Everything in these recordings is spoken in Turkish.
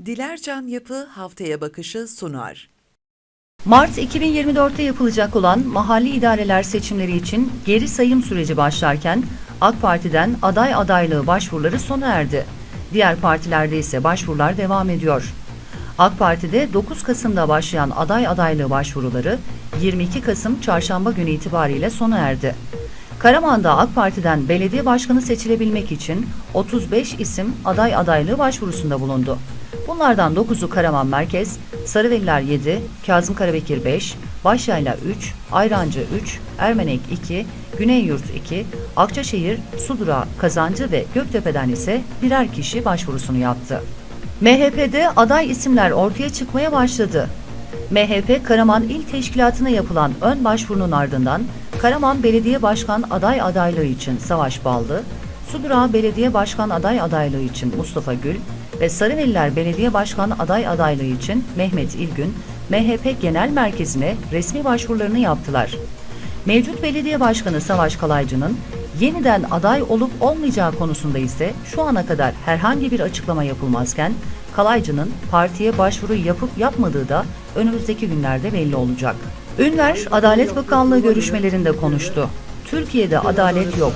Dilercan Yapı haftaya bakışı sunar. Mart 2024'te yapılacak olan mahalli idareler seçimleri için geri sayım süreci başlarken AK Parti'den aday adaylığı başvuruları sona erdi. Diğer partilerde ise başvurular devam ediyor. AK Parti'de 9 Kasım'da başlayan aday adaylığı başvuruları 22 Kasım çarşamba günü itibariyle sona erdi. Karaman'da AK Parti'den belediye başkanı seçilebilmek için 35 isim aday adaylığı başvurusunda bulundu. Bunlardan 9'u Karaman Merkez, Sarıveliler 7, Kazım Karabekir 5, Başyayla 3, Ayrancı 3, Ermenek 2, Güneyyurt 2, Akçaşehir, Sudura, Kazancı ve Göktepe'den ise birer kişi başvurusunu yaptı. MHP'de aday isimler ortaya çıkmaya başladı. MHP Karaman İl Teşkilatı'na yapılan ön başvurunun ardından Karaman Belediye Başkan aday adaylığı için Savaş Ballı, Sudura Belediye Başkan aday adaylığı için Mustafa Gül ve Sarıveliler Belediye Başkan aday adaylığı için Mehmet İlgün, MHP Genel Merkezi'ne resmi başvurularını yaptılar. Mevcut belediye başkanı Savaş Kalaycı'nın yeniden aday olup olmayacağı konusunda ise şu ana kadar herhangi bir açıklama yapılmazken Kalaycı'nın partiye başvuru yapıp yapmadığı da önümüzdeki günlerde belli olacak. Ünver, Adalet Bakanlığı görüşmelerinde konuştu. Türkiye'de adalet yok.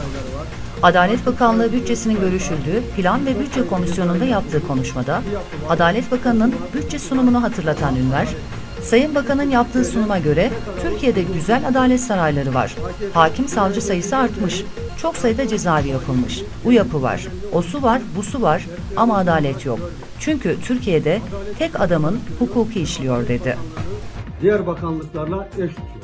Adalet Bakanlığı bütçesinin görüşüldüğü Plan ve Bütçe Komisyonu'nda yaptığı konuşmada Adalet Bakanı'nın bütçe sunumunu hatırlatan Ünver, Sayın Bakan'ın yaptığı sunuma göre Türkiye'de güzel adalet sarayları var. Hakim savcı sayısı artmış. Çok sayıda cezaevi yapılmış. Bu yapı var. O su var, bu su var ama adalet yok. Çünkü Türkiye'de tek adamın hukuki işliyor dedi. diğer bakanlıklarla eş tutuyor.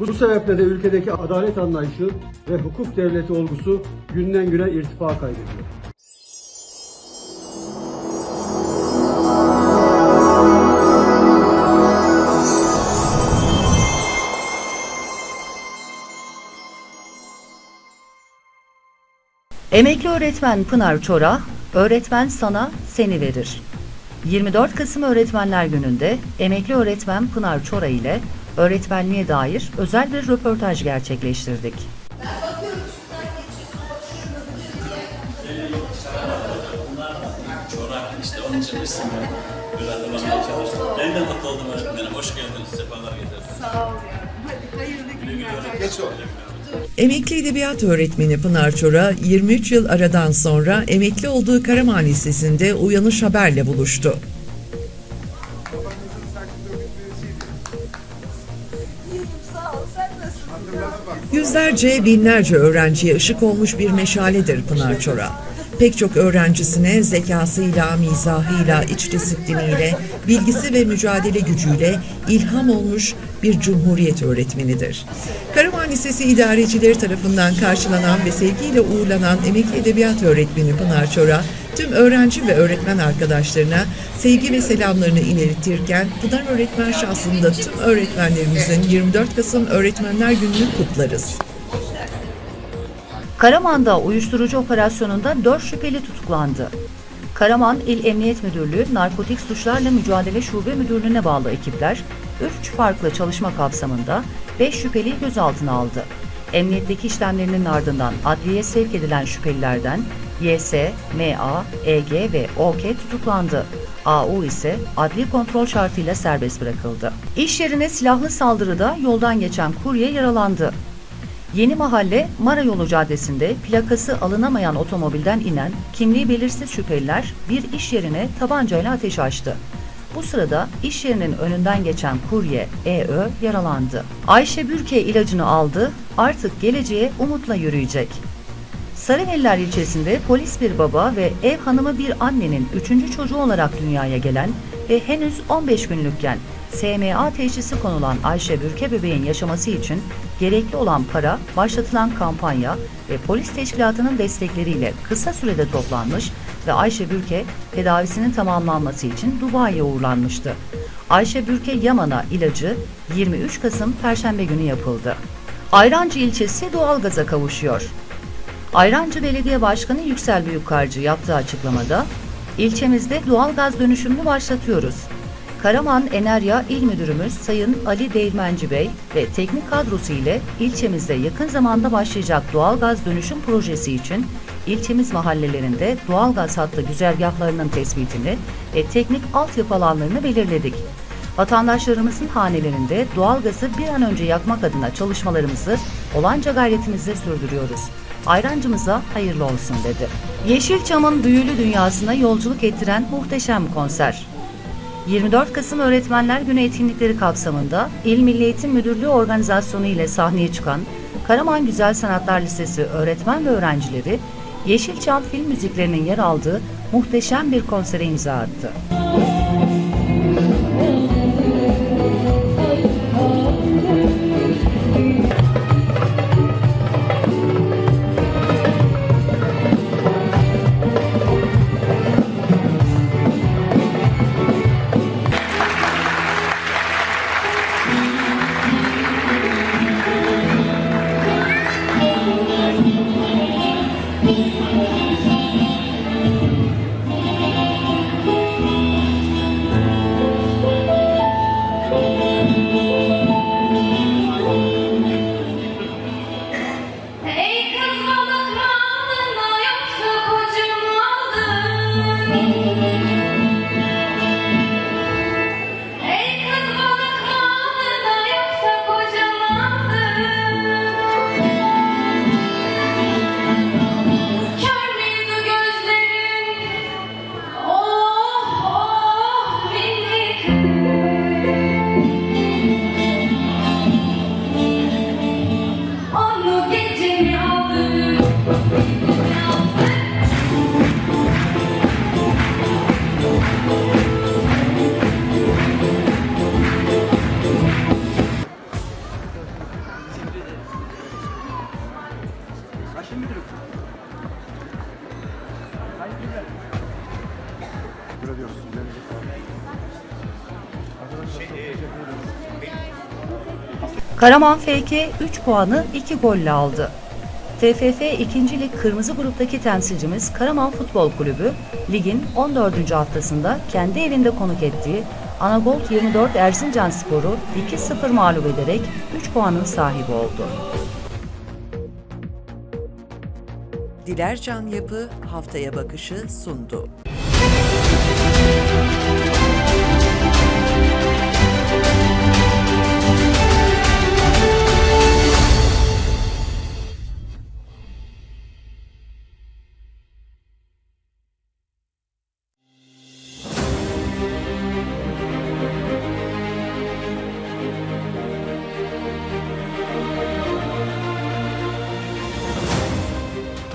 Bu sebeple de ülkedeki adalet anlayışı ve hukuk devleti olgusu günden güne irtifa kaydediyor. Emekli öğretmen Pınar Çora, öğretmen sana seni verir. 24 Kasım Öğretmenler Günü'nde emekli öğretmen Pınar Çora ile öğretmenliğe dair özel bir röportaj gerçekleştirdik. İşte onun mutlu oldum öğretmenim. Hoş geldiniz. Sefalar getirdiniz. Sağ ol. Hadi hayırlı günler. Geç oldu. Emekli edebiyat öğretmeni Pınar Çora 23 yıl aradan sonra emekli olduğu Karaman Lisesi'nde Uyanış Haber'le buluştu. Yüzlerce, binlerce öğrenciye ışık olmuş bir meşaledir Pınar Çora. Pek çok öğrencisine zekasıyla, mizahıyla, iç disipliniyle, bilgisi ve mücadele gücüyle ilham olmuş bir cumhuriyet öğretmenidir. Karaman Lisesi idarecileri tarafından karşılanan ve sevgiyle uğurlanan emekli edebiyat öğretmeni Pınar Çora, tüm öğrenci ve öğretmen arkadaşlarına sevgi ve selamlarını iletirken Pınar öğretmen şahsında tüm öğretmenlerimizin 24 Kasım Öğretmenler Günü'nü kutlarız. Karaman'da uyuşturucu operasyonunda 4 şüpheli tutuklandı. Karaman İl Emniyet Müdürlüğü Narkotik Suçlarla Mücadele Şube Müdürlüğü'ne bağlı ekipler 3 farklı çalışma kapsamında 5 şüpheliyi gözaltına aldı. Emniyetteki işlemlerinin ardından adliyeye sevk edilen şüphelilerden YS, MA, EG ve OK tutuklandı. AU ise adli kontrol şartıyla serbest bırakıldı. İş yerine silahlı saldırıda yoldan geçen kurye yaralandı. Yeni Mahalle Mara Yolu Caddesi'nde plakası alınamayan otomobilden inen kimliği belirsiz şüpheliler bir iş yerine tabancayla ateş açtı. Bu sırada iş yerinin önünden geçen kurye EÖ yaralandı. Ayşe Bürke ilacını aldı, artık geleceğe umutla yürüyecek. Sarıveliler ilçesinde polis bir baba ve ev hanımı bir annenin üçüncü çocuğu olarak dünyaya gelen ve henüz 15 günlükken SMA teşhisi konulan Ayşe Bürke bebeğin yaşaması için gerekli olan para başlatılan kampanya ve polis teşkilatının destekleriyle kısa sürede toplanmış ve Ayşe Bürke tedavisinin tamamlanması için Dubai'ye uğurlanmıştı. Ayşe Bürke Yaman'a ilacı 23 Kasım Perşembe günü yapıldı. Ayrancı ilçesi doğalgaza kavuşuyor. Ayrancı Belediye Başkanı Yüksel Büyükkarcı yaptığı açıklamada, ilçemizde doğal gaz dönüşümünü başlatıyoruz. Karaman Enerya İl Müdürümüz Sayın Ali Değirmenci Bey ve teknik kadrosu ile ilçemizde yakın zamanda başlayacak doğalgaz dönüşüm projesi için ilçemiz mahallelerinde doğalgaz hattı güzergahlarının tespitini ve teknik altyapı alanlarını belirledik. Vatandaşlarımızın hanelerinde doğalgazı bir an önce yakmak adına çalışmalarımızı olanca gayretimizle sürdürüyoruz. Ayrancımıza hayırlı olsun dedi. Yeşilçam'ın büyülü dünyasına yolculuk ettiren muhteşem konser. 24 Kasım Öğretmenler Günü etkinlikleri kapsamında İl Milli Eğitim Müdürlüğü organizasyonu ile sahneye çıkan Karaman Güzel Sanatlar Lisesi öğretmen ve öğrencileri Yeşilçam film müziklerinin yer aldığı muhteşem bir konsere imza attı. Karaman FK 3 puanı 2 golle aldı. TFF 2. Lig Kırmızı Grup'taki temsilcimiz Karaman Futbol Kulübü, ligin 14. haftasında kendi evinde konuk ettiği Anagolt 24 Erzincan Sporu 2-0 mağlup ederek 3 puanın sahibi oldu. Dilercan Yapı haftaya bakışı sundu.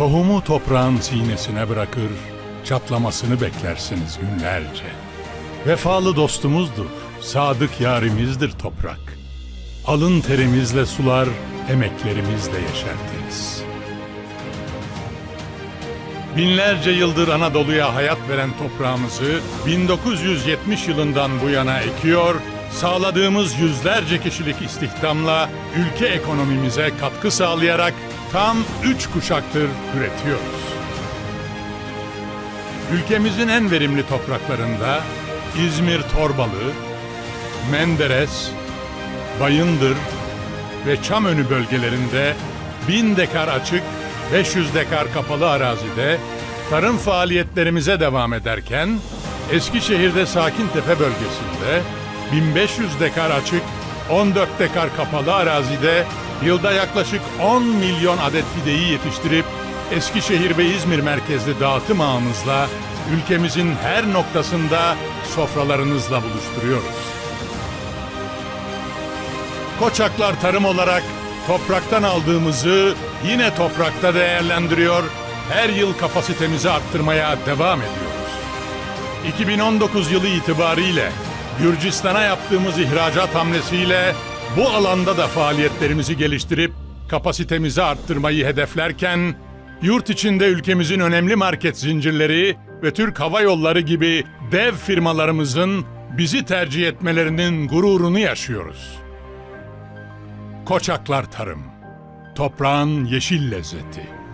Tohumu toprağın sinesine bırakır, çatlamasını beklersiniz günlerce. Vefalı dostumuzdur, sadık yarimizdir toprak. Alın terimizle sular, emeklerimizle yeşertiriz. Binlerce yıldır Anadolu'ya hayat veren toprağımızı 1970 yılından bu yana ekiyor, sağladığımız yüzlerce kişilik istihdamla ülke ekonomimize katkı sağlayarak tam üç kuşaktır üretiyoruz. Ülkemizin en verimli topraklarında İzmir Torbalı, Menderes, Bayındır ve Çamönü bölgelerinde 1000 dekar açık, 500 dekar kapalı arazide tarım faaliyetlerimize devam ederken Eskişehir'de Sakintepe bölgesinde 1500 dekar açık, 14 dekar kapalı arazide yılda yaklaşık 10 milyon adet fideyi yetiştirip Eskişehir ve İzmir merkezli dağıtım ağımızla ülkemizin her noktasında sofralarınızla buluşturuyoruz. Koçaklar tarım olarak topraktan aldığımızı yine toprakta değerlendiriyor, her yıl kapasitemizi arttırmaya devam ediyoruz. 2019 yılı itibariyle Gürcistan'a yaptığımız ihracat hamlesiyle bu alanda da faaliyetlerimizi geliştirip kapasitemizi arttırmayı hedeflerken yurt içinde ülkemizin önemli market zincirleri ve Türk Hava Yolları gibi dev firmalarımızın bizi tercih etmelerinin gururunu yaşıyoruz. Koçaklar Tarım Toprağın yeşil lezzeti